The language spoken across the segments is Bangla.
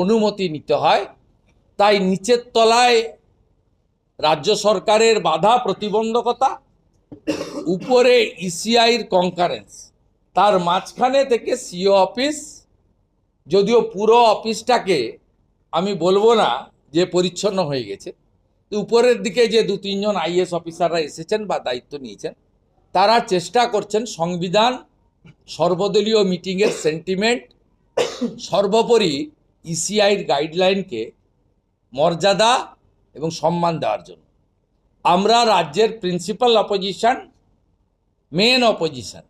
অনুমতি নিতে হয়। তাই নিচের তলায় রাজ্য সরকারের বাধা প্রতিবন্ধকতা, উপরে ইসিআইর কনকারেন্স তার মাঝখানে থেকে সিও অফিস যদিও পুরো অফিসটাকে আমি বলব না যে পরিচ্ছন্ন হয়ে গেছে। উপরের দিকে যে দু তিনজন আইএস অফিসাররা এসেছেন বা দায়িত্ব নিয়েছেন, তারা চেষ্টা করছেন সংবিধান, সর্বদলীয় মিটিংয়ের সেন্টিমেন্ট সর্বোপরি ইসিআইর গাইডলাইনকে মর্যাদা এবং সম্মান দেওয়ার জন্য। আমরা রাজ্যের প্রিন্সিপাল অপোজিশন মেন অপোজিশন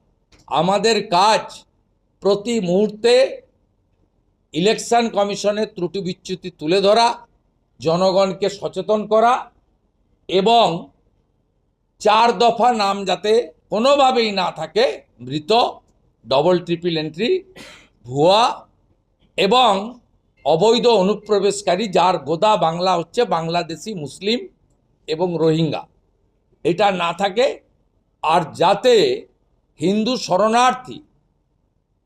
আমাদের কাজ প্রতি মুহূর্তে ইলেকশন কমিশনের ত্রুটি বিচ্যুতি তুলে ধরা, জনগণকে সচেতন করা এবং চার দফা নাম যাতে কোনোভাবেই না থাকে, মৃত ডবল ট্রিপল এন্ট্রি ভুয়া এবং অবৈধ অনুপ্রবেশকারী যার গোদা বাংলা হচ্ছে বাংলাদেশি মুসলিম এবং রোহিঙ্গা। এটা না থাকে আর যাতে হিন্দু শরণার্থী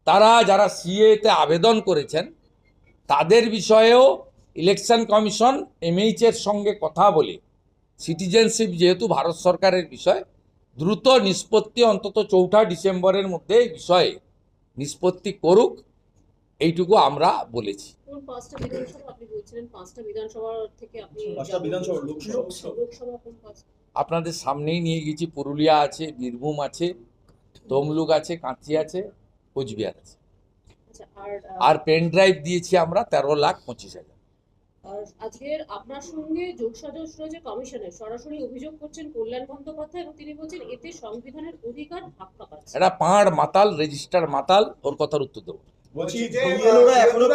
তারা যারা সিএতে আবেদন করেছেন, তাদের বিষয়েও ইলেকশন কমিশন এমএইচের সঙ্গে কথা বলে সিটিজেনশিপ যেহেতু ভারত সরকারের বিষয়, দ্রুত নিষ্পত্তি অন্তত চৌঠা ডিসেম্বরের মধ্যে এই বিষয়ে নিষ্পত্তি করুক। এইটুকু আমরা বলেছি। কোন পাঁচটা বিধানসভা আপনি বলছিলেন? পাঁচটা বিধানসভা থেকে আপনি পাঁচটা যাবেন। বিধানসভা, লোকসভা। লোকসভা লোকসভা কোন পাঁচটা? আপনাদের সামনেই নিয়ে গেছি পুরুলিয়া আছে বীরভূম আছে তমলুক আছে কাঁচি আছে কোচবিহার আছে। আচ্ছা আর আর পেন ড্রাইভ দিয়েছি আমরা তেরো লাখ পঁচিশ হাজার। আজকের আপনার সঙ্গে যোগসাজশ রয়েছে কমিশনের। সরাসরি অভিযোগ করছেন কল্যাণ বন্দ্যোপাধ্যায় এবং তিনি বলছেন এতে সংবিধানের অধিকার ধাক্কা পাচ্ছে এটা পাঁড় মাতাল রেজিস্টার মাতাল ওর কথার উত্তর দেবো। বলছি যে, BLO রা এখনও